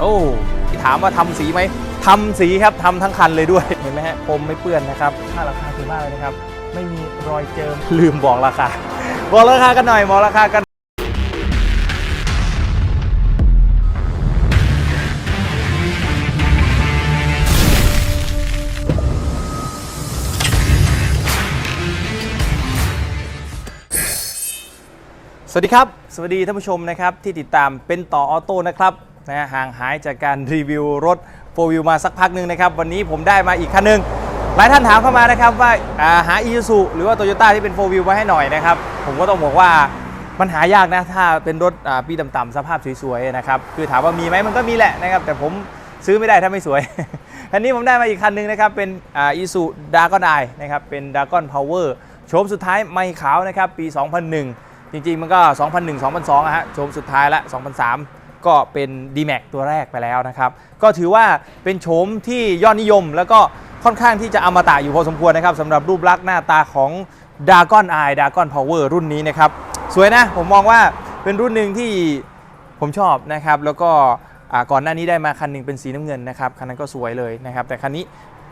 โอ้ถามว่าทำสีไหมทำสีครับทำทั้งคันเลยด้วยเห็นไหมฮะพรมไม่เปื้อนนะครับค่าราคาถูกมากเลยนะครับ ไม่มีรอยเจิมลืมบอกราคา บอกราคากันหน่อยบอกราคากันสวัสดีครับ สวัสดีท่านผู้ชมนะครับที่ติดตามเป็นต่อออโต้นะครับ นะห่างหายจากการรีวิวรถโฟวิวมาสักพักหนึ่งนะครับ วันนี้ผมได้มาอีกคันหนึ่งหลายท่านถามเข้ามานะครับว่าาหาอีซูหรือว่าโตโยต้าที่เป็นโฟวิวมาให้หน่อยนะครับ ผมก็ต้องบอกว่ามันหายากนะถ้าเป็นรถปีต่ำๆสภาพสวยๆนะครับคือถามว่ามีไหมมันก็มีแหละนะครับ แต่ผมซื้อไม่ได้ถ้าไม่สวยคันนี้ผมได้มาอีกคันหนึ่งนะครับ เป็นอีซูดากอนไอนะครับ เป็นดากอนพาวเวอร์โฉมสุดท้ายไม่ขาวนะครับ ปี 2001 จริง ๆ มันก็ 2001 2002อะฮะโฉมสุดท้ายละ 2003 ก็เป็น D-Max ตัวแรกไปแล้วนะครับ ก็ถือว่าเป็นโฉมที่ยอดนิยม แล้วก็ค่อนข้างที่จะอมตะอยู่พอสมควรนะครับสำหรับรูปลักษณ์หน้าตาของ d a g o n Eye d a g o n Power รุ่นนี้นะครับ สวยนะ ผมมองว่าเป็นรุ่นหนึ่งที่ผมชอบนะครับ แล้วก็ก่อนหน้านี้ได้มาคันหนึ่งเป็นสีน้ำเงินนะครับ คันนั้นก็สวยเลยนะครับ แต่คันนี้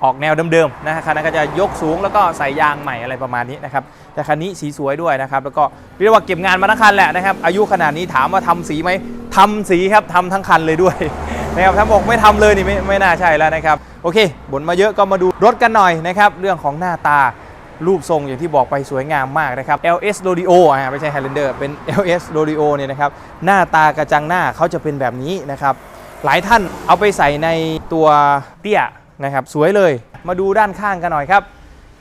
ออกแนวเดิมๆนะคันนั้นก็จะยกสูงแล้วก็ใส่ยางใหม่อะไรประมาณนี้นะครับแต่คันนี้สีสวยด้วยนะครับแล้วก็เรียกว่าเก็บงานมาทั้งคันแหละนะครับอายุขนาดนี้ถามว่าทำสีไหมทำสีครับทำทั้งคันเลยด้วยนะครับถ้าบอกไม่ทำเลยนี่ไม่ไม่น่าใช่แล้วนะครับโอเคบ่นมาเยอะก็มาดูรถกันหน่อยนะครับเรื่องของหน้าตารูปทรงอย่างที่บอกไปสวยงามมากนะครับ LS Rodeo อ่าไม่ใช่ Highlander เป็น LS Rodeo เนี่ยนะครับหน้าตากระจังหน้าเขาจะเป็นแบบนี้นะครับหลายท่านเอาไปใส่ในตัวเตี้ย นะครับสวยเลยมาดูด้านข้างกันหน่อยครับ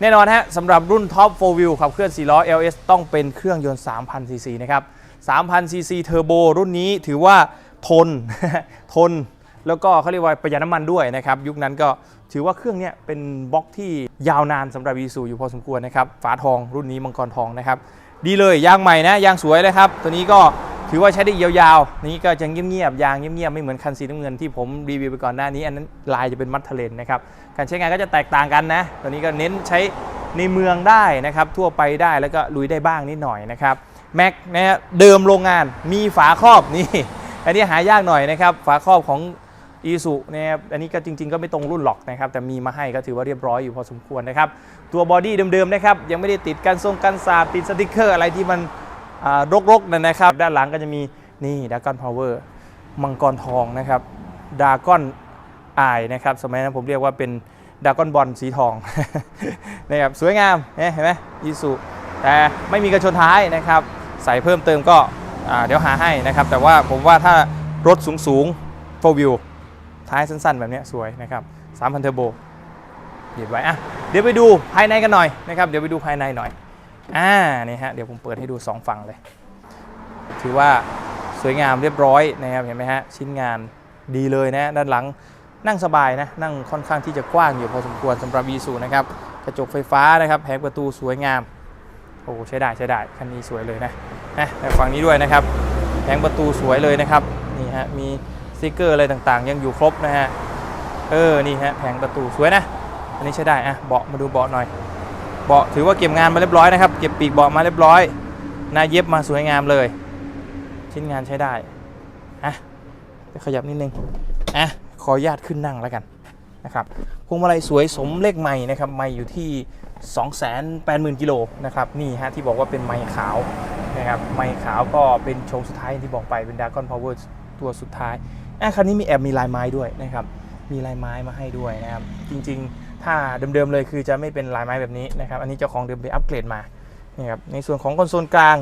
แน่นอนฮะสำหรับรุ่น Top 4 Wheel ขับเคลื่อน4ล้อ LS ต้องเป็นเครื่องยนต์ 3,000ซีซีนะครับ 3,000ซีซีเทอร์โบรุ่นนี้ถือว่าทนทน แล้วก็เขาเรียกว่าประหยัดน้ำมันด้วยนะครับ ยุคนั้นก็ถือว่าเครื่องเนี้ยเป็นบล็อกที่ยาวนานสำหรับอีซูอยู่พอสมควรนะครับ ฝาทองรุ่นนี้มังกรทองนะครับ ดีเลยยางใหม่นะยางสวยเลยครับ ตัวนี้ก็ ถือว่าใช้ได้ยาวๆ นี่ก็จะเงียบๆ ยางเงียบๆ ไม่เหมือนคันสีน้ำเงินที่ผมรีวิวไปก่อนหน้านี้ อันนั้นลายจะเป็นมัดเทเลนนะครับ การใช้งานก็จะแตกต่างกันนะ ตัวนี้ก็เน้นใช้ในเมืองได้นะครับ ทั่วไปได้แล้วก็ลุยได้บ้างนิดหน่อยนะครับแม็กนะเดิมโรงงานมีฝาครอบนี่อันนี้หายากหน่อยนะครับ ฝาครอบของอีสุนะครับอันนี้ก็จริง ๆ ก็ไม่ตรงรุ่นหรอกนะครับ แต่มีมาให้ก็ถือว่าเรียบร้อยอยู่พอสมควรนะครับ ตัวบอดี้เดิมๆนะครับยังไม่ได้ติดกันทรงกันสาดติดสติกเกอร์อะไรที่มัน รกๆนะครับ ด้านหลังก็จะมีนี่ดากอนพาวเวอร์มังกรทองนะครับดากอนอายนะครับสมัยนั้นผมเรียกว่าเป็นดากอนบอลสีทองนะครับสวยงามเนี่ยเห็นไหมอีสุแต่ไม่มีกระชนท้ายนะครับ ใส่เพิ่มเติมก็เดี๋ยวหาให้นะครับ แต่ว่าผมว่าถ้ารถสูงๆ4 wheel ท้ายสั้นๆ แบบนี้สวยนะครับ3,000เทอร์โบหยิบไว้อะเดี๋ยวไปดูภายในกันหน่อยนะครับ เดี๋ยวไปดูภายในหน่อย อ่านี่ฮะเดี๋ยวผมเปิดให้ดู 2 ฝั่งเลย ถือว่าสวยงามเรียบร้อยนะครับเห็นไหมฮะชิ้นงานดีเลยนะด้านหลังนั่งสบายนะนั่งค่อนข้างที่จะกว้างอยู่พอสมควรสำหรับ v ูนะครับกระจกไฟฟ้านะครับแผงประตูสวยงามโอ้ใช้ได้ใช้ได้คันนี้สวยเลยนะนะแต่ฝั่งนี้ด้วยนะครับแผงประตูสวยเลยนะครับนี่ฮะมีสติกเกอร์อะไรต่างๆ ยังอยู่ครบนะฮะเออนี่ฮะแผงประตูสวยนะอันนี้ใช้ได้อะเบาะมาดูเบาะหน่อย เบาะถือว่าเก็บงานมาเรียบร้อยนะครับ เก็บปีกเบาะมาเรียบร้อยหน้าเย็บมาสวยงามเลย ชิ้นงานใช้ได้อะไปขยับนิดนึงอะขออนุญาตขึ้นนั่งแล้วกันนะครับพวงมาลัยสวยสมเลขใหม่นะครับไม่อยู่ที่ 280,000กิโลนะครับนี่ฮะที่บอกว่าเป็นไม้ขาวนะครับไม้ขาวก็เป็นโชว์สุดท้ายที่บอกไปเป็น Dragon Power ตัวสุดท้ายอะคันนี้มีแอบมีลายไม้ด้วยนะครับมีลายไม้มาให้ด้วยนะครับจริงๆ ถ้าเดิมๆเลยคือจะไม่เป็นลายไม้แบบนี้นะครับ อันนี้เจ้าของเดิมไปอัปเกรดมานี่ครับในส่วนของคอนโซลกลาง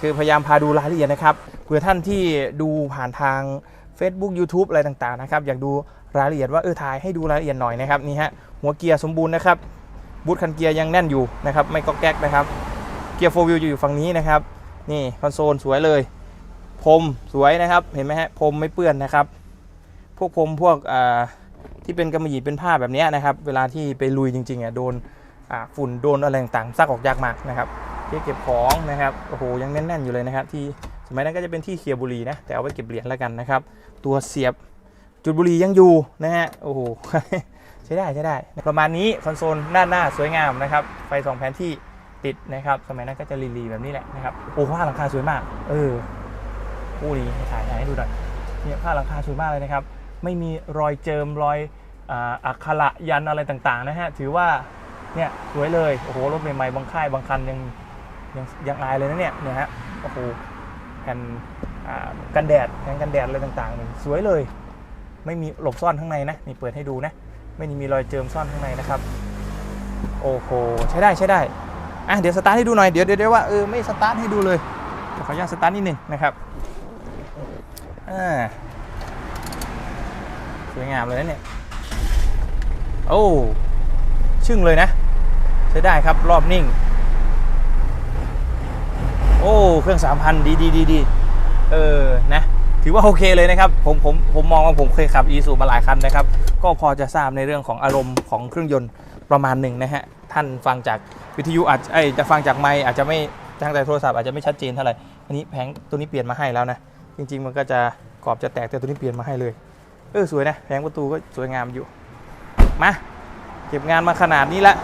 คือพยายามพาดูรายละเอียดนะครับเผื่อท่านที่ดูผ่านทาง Facebook YouTube อะไรต่างๆนะครับอยากดูรายละเอียดว่าเออถ่ายให้ดูรายละเอียดหน่อยนะครับนี่ฮะหัวเกียร์สมบูรณ์นะครับบูทคันเกียร์ยังแน่นอยู่นะครับไม่ก็แก๊กนะครับเกียร์โฟวิลอยู่ฝั่งนี้นะครับนี่คอนโซลสวยเลยพรมสวยนะครับเห็นไหมฮะพรมไม่เปื้อนนะครับ พวกพรมพวกอ่า ที่เป็นกำมะหยี่เป็นผ้าแบบนี้นะครับ เวลาที่ไปลุยจริงๆอะโดนฝุ่นโดนอะไรต่างๆซักออกยากมากนะครับที่เก็บของนะครับโอ้โหยังแน่นๆอยู่เลยนะครับ ที่สมัยนั้นก็จะเป็นที่เคลียร์บุหรี่นะแต่เอาไว้เก็บเหรียญแล้วกันนะครับ ตัวเสียบจุดบุหรี่ยังอยู่นะฮะโอ้โหใช้ได้ใช้ได้ ประมาณนี้คอนโซลด้านหน้าสวยงามนะครับไฟสองแผนที่ติดนะครับสมัยนั้นก็จะลีๆแบบนี้แหละนะครับโอ้ผ้าหลังคาสวยมาก เออคู่นี้ถ่ายให้ดูหน่อยเนี่ยผ้าหลังคาสวยมากเลยนะครับ ไม่มีรอยเจิมรอยอักขระยันอะไรต่างๆนะฮะถือว่าเนี่ยสวยเลยโอ้โหรถใหม่ๆบางค่ายบางคันยังยังยังอายเลยนะเนี่ยเนี่ยฮะโอ้โหแผ่นกันแดดแผ่นกันแดดอะไรต่างๆนี่สวยเลย ไม่มีหลบซ่อนข้างในนะนี่เปิดให้ดูนะไม่มีรอยเจิมซ่อนข้างในนะครับโอ้โหใช้ได้ใช้ได้อะเดี๋ยวสตาร์ทให้ดูหน่อยเดี๋ยวเดี๋ยวว่าเออไม่สตาร์ทให้ดูเลยขออนุญาตสตาร์ทนิดหนึ่งนะครับอ่า วยงามเลยนะเนี่ย โอ้ชึ่งเลยนะ ใช้ได้ครับรอบนิ่ง โอ้เครื่อง3,000ดีดีดีดีเออนะถือว่าโอเคเลยนะครับ ผมผมผมมองว่าผมเคยขับอีซูมาหลายคันนะครับ ก็พอจะทราบในเรื่องของอารมณ์ของเครื่องยนต์ประมาณหนึ่งนะฮะ ท่านฟังจากวิทยุอาจเอ้ยจะฟังจากไมค์อาจจะไม่ทางแต่โทรศัพท์อาจจะไม่ชัดเจนเท่าไหร่อันนี้แผงตัวนี้เปลี่ยนมาให้แล้วนะ จริง ๆ มันก็จะกรอบจะแตกแต่ตัวนี้เปลี่ยนมาให้เลย เออสวยนะแผงประตูก็สวยงามอยู่ มาเก็บงานมาขนาดนี้ละ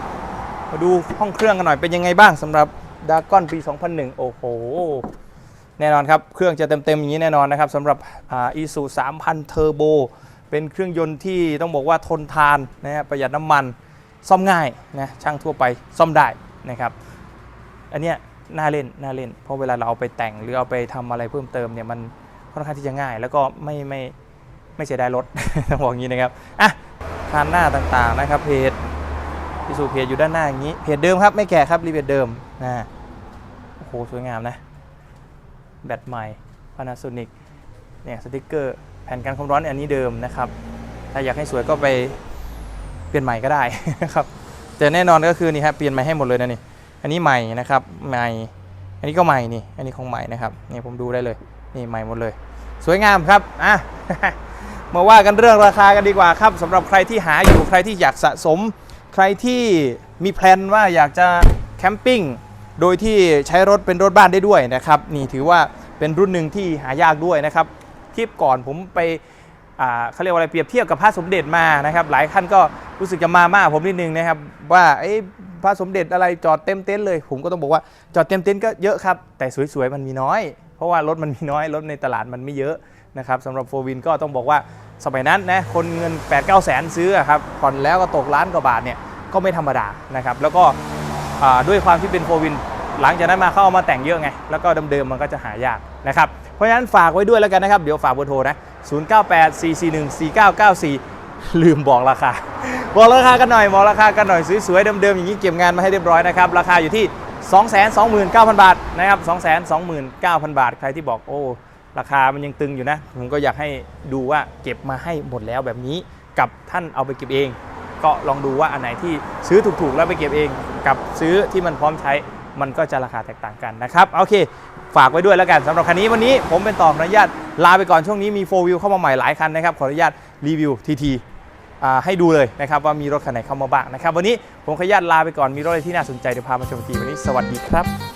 มาดูห้องเครื่องกันหน่อยเป็นยังไงบ้างสำหรับดากอนปี 2001 โอ้โห แน่นอนครับ เครื่องจะเต็มๆอย่างนี้แน่นอนนะครับสำหรับอีซู3,000 เทอร์โบ เป็นเครื่องยนต์ที่ต้องบอกว่าทนทานนะฮะประหยัดน้ำมันซ่อมง่ายนะช่างทั่วไปซ่อมได้นะครับ อันเนี้ยน่าเล่นน่าเล่น เพราะเวลาเราเอาไปแต่งหรือเอาไปทำอะไรเพิ่มเติมเนี่ยมันค่อนข้างที่จะง่าย แล้วก็ไม่ไม่ ไม่เสียดายรถ ต้องบอกอย่างนี้นะครับอะคานหน้าต่างๆนะครับเพจพิสูเพจอยู่ด้านหน้าอย่างนี้เพจเดิมครับไม่แก่ครับรีเพจเดิมนะโอ้โหสวยงามนะแบตใหม่ Panasonic เนี่ยสติกเกอร์แผ่นกันความร้อนอันนี้เดิมนะครับ ถ้าอยากให้สวยก็ไปเปลี่ยนใหม่ก็ได้นะครับแต่แน่นอนก็คือนี่ครับเปลี่ยนใหม่ให้หมดเลยนะนี่อันนี้ใหม่นะครับใหม่ อันนี้ก็ใหม่นี่อันนี้ของใหม่นะครับนี่ผมดูได้เลยนี่ใหม่หมดเลย สวยงามครับอะ มาว่ากันเรื่องราคากันดีกว่าครับสำหรับใครที่หาอยู่ใครที่อยากสะสม ใครที่มีแพลนว่าอยากจะแคมปิ้งโดยที่ใช้รถเป็นรถบ้านได้ด้วยนะครับนี่ถือว่าเป็นรุ่นหนึ่งที่หายากด้วยนะครับคลิปก่อนผมไปเขาเรียกว่าอะไรเปรียบเทียบกับพระสมเด็จมานะครับ หลายท่านก็รู้สึกจะมาม่าผมนิดนึงนะครับ ว่าเอ้ย พระสมเด็จอะไรจอดเต็มเต็นท์เลย ผมก็ต้องบอกว่าจอดเต็มเต็นท์ก็เยอะครับ แต่สวยๆมันมีน้อย เพราะว่ารถมันมีน้อยรถในตลาดมันไม่เยอะนะครับสำหรับโฟวินก็ต้องบอกว่าสมัยนั้นนะคนเงิน 8 9 0 0แสนซื้อครับผ่อนแล้วก็ตกล้านกว่าบาทเนี่ยก็ไม่ธรรมดานะครับแล้วก็ด้วยความที่เป็นโฟวินหลังจากนั้นมาเขาเอามาแต่งเยอะไง แล้วก็เดิมๆมันก็จะหายากนะครับ เพราะฉะนั้นฝากไว้ด้วยแล้วกันนะครับ เดี๋ยวฝากเบอร์โทรนะ 0984414994 ลืมบอกราคา บอกราคากันหน่อยบอกราคากันหน่อยสวยๆเดิมๆอย่างนี้เก็บงานมาให้เรียบร้อยนะครับราคาอยู่ที่ 229,000 บาทนะครับ229,000 บาท ใครที่บอกโอ้ราคามันยังตึงอยู่นะ ผมก็อยากให้ดูว่าเก็บมาให้หมดแล้วแบบนี้กับท่านเอาไปเก็บเอง ก็ลองดูว่าอันไหนที่ซื้อถูกๆแล้วไปเก็บเอง กับซื้อที่มันพร้อมใช้มันก็จะราคาแตกต่างกันนะครับโอเค ฝากไว้ด้วยแล้วกันสำหรับคันนี้วันนี้ผมเป็นต่อขอนุญาตลาไปก่อนช่วงนี้มี4 Wheel เข้ามาใหม่หลายคันนะครับขออนุญาตรีวิวทีที ให้ดูเลยนะครับว่ามีรถคันไหนเข้ามาบ้างนะครับ วันนี้ผมขยันญาตลาไปก่อนมีรถอะไรที่น่าสนใจเดี๋ยวพามาชมทีวันนี้สวัสดีครับ